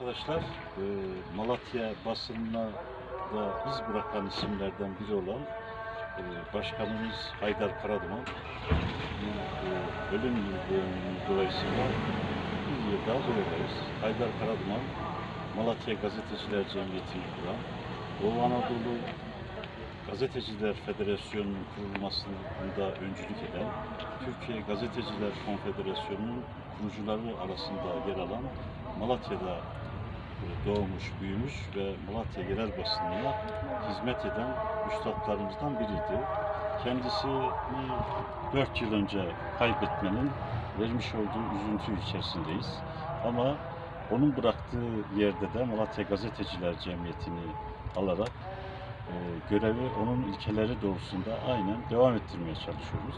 Arkadaşlar e, Malatya basınına da iz bırakan isimlerden biri olan e, Başkanımız Haydar Karaduman e, ölüm dolayısıyla bir daha buradayız. Haydar Karaduman Malatya Gazeteciler Cemiyeti'ni kuran, Doğu Anadolu Gazeteciler Federasyonu'nun kurulmasında öncülük eden, Türkiye Gazeteciler Konfederasyonu'nun kurucuları arasında yer alan Malatya'da doğmuş, büyümüş ve Malatya yerel basınına hizmet eden üstadlarımızdan biriydi. Kendisini 4 yıl önce kaybetmenin vermiş olduğu üzüntü içerisindeyiz. Ama onun bıraktığı yerde de Malatya Gazeteciler Cemiyeti'ni alarak e, görevi onun ilkeleri doğrultusunda aynen devam ettirmeye çalışıyoruz.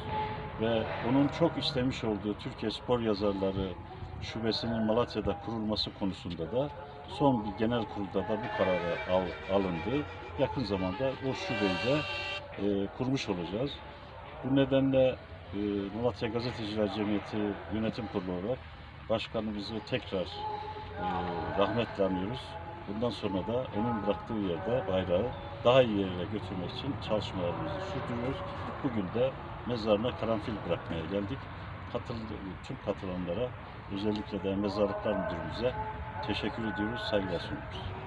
Ve onun çok istemiş olduğu Türkiye Spor Yazarları Şubesinin Malatya'da kurulması konusunda da son bir genel kurulda da bu kararı al- alındı. Yakın zamanda o şubeyi de e, kurmuş olacağız. Bu nedenle e, Malatya Gazeteciler Cemiyeti Yönetim Kurulu olarak başkanımızı tekrar e, rahmetle anıyoruz. Bundan sonra da onun bıraktığı yerde bayrağı daha iyi yerlere götürmek için çalışmalarımızı sürdürüyoruz. Bugün de mezarına karanfil bırakmaya geldik. Katıl, tüm katılanlara özellikle de mezarlıklar müdürümüze teşekkür ediyoruz, saygılar sunuyoruz.